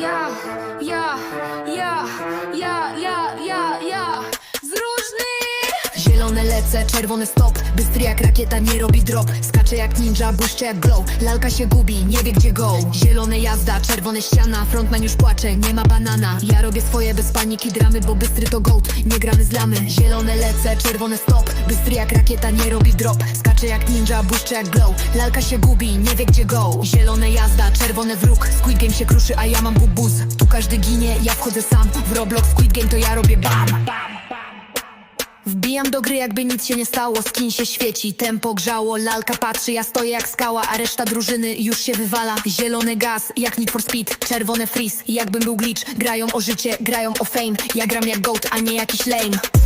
Ja, ja, lecę, czerwony stop. Bystry jak rakieta, nie robi drop. Skacze jak ninja, błyszcze jak glow. Lalka się gubi, nie wie gdzie go. Zielone jazda, czerwone ściana. Frontman już płacze, nie ma banana. Ja robię swoje bez paniki dramy Bo bystry to goat, nie gramy z lamy. Zielone lecę, czerwony stop. Bystry jak rakieta, nie robi drop. Skacze jak ninja, błyszcze jak glow. Lalka się gubi, nie wie gdzie go. Zielone jazda, czerwony wróg. Squid Game się kruszy, a ja mam bubuz Tu każdy ginie, ja wchodzę sam. W Roblox Squid Game to ja robię bam Wbijam do gry jakby nic się nie stało. Skin się świeci, tempo grzało Lalka patrzy, ja stoję jak skała A reszta drużyny już się wywala. Zielony gaz, jak Need for Speed Czerwone freeze, jakbym był glitch Grają o życie, grają o fame. Ja gram jak goat, a nie jakiś lame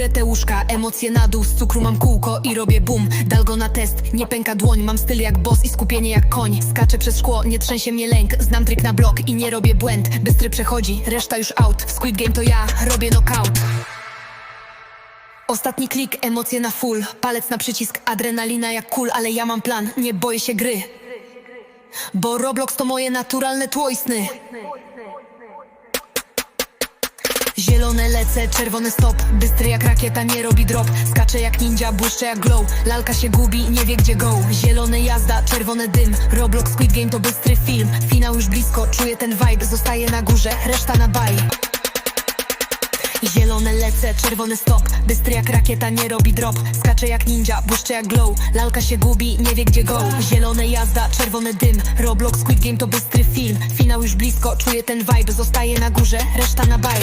górę te łóżka, emocje na dół. Z cukru mam kółko i robię boom Dal go na test, nie pęka dłoń. Mam styl jak boss i skupienie jak koń. Skaczę przez szkło, nie trzęsie mnie lęk. Znam trik na blok i nie robię błęd. Bystry przechodzi, reszta już out. W Squid Game to ja, robię knockout. Ostatni klik, emocje na full. Palec na przycisk, adrenalina jak kul Ale ja mam plan, nie boję się gry. Bo Roblox to moje naturalne tło i sny Zielone lecę, czerwony stop. Bystry jak rakieta, nie robi drop. Skacze jak ninja, błyszcze jak glow. Lalka się gubi, nie wie gdzie go. Zielone jazda, czerwony dym. Roblox Squid Game to bystry film. Finał już blisko, czuję ten vibe. Zostaję na górze, reszta na baj. Zielone lecę, czerwony stop. Bystry jak rakieta, nie robi drop. Skacze jak ninja, błyszcze jak glow. Lalka się gubi, nie wie gdzie go. Zielone jazda, czerwony dym. Roblox Squid Game to bystry film. Finał już blisko, czuję ten vibe. Zostaję na górze, reszta na baj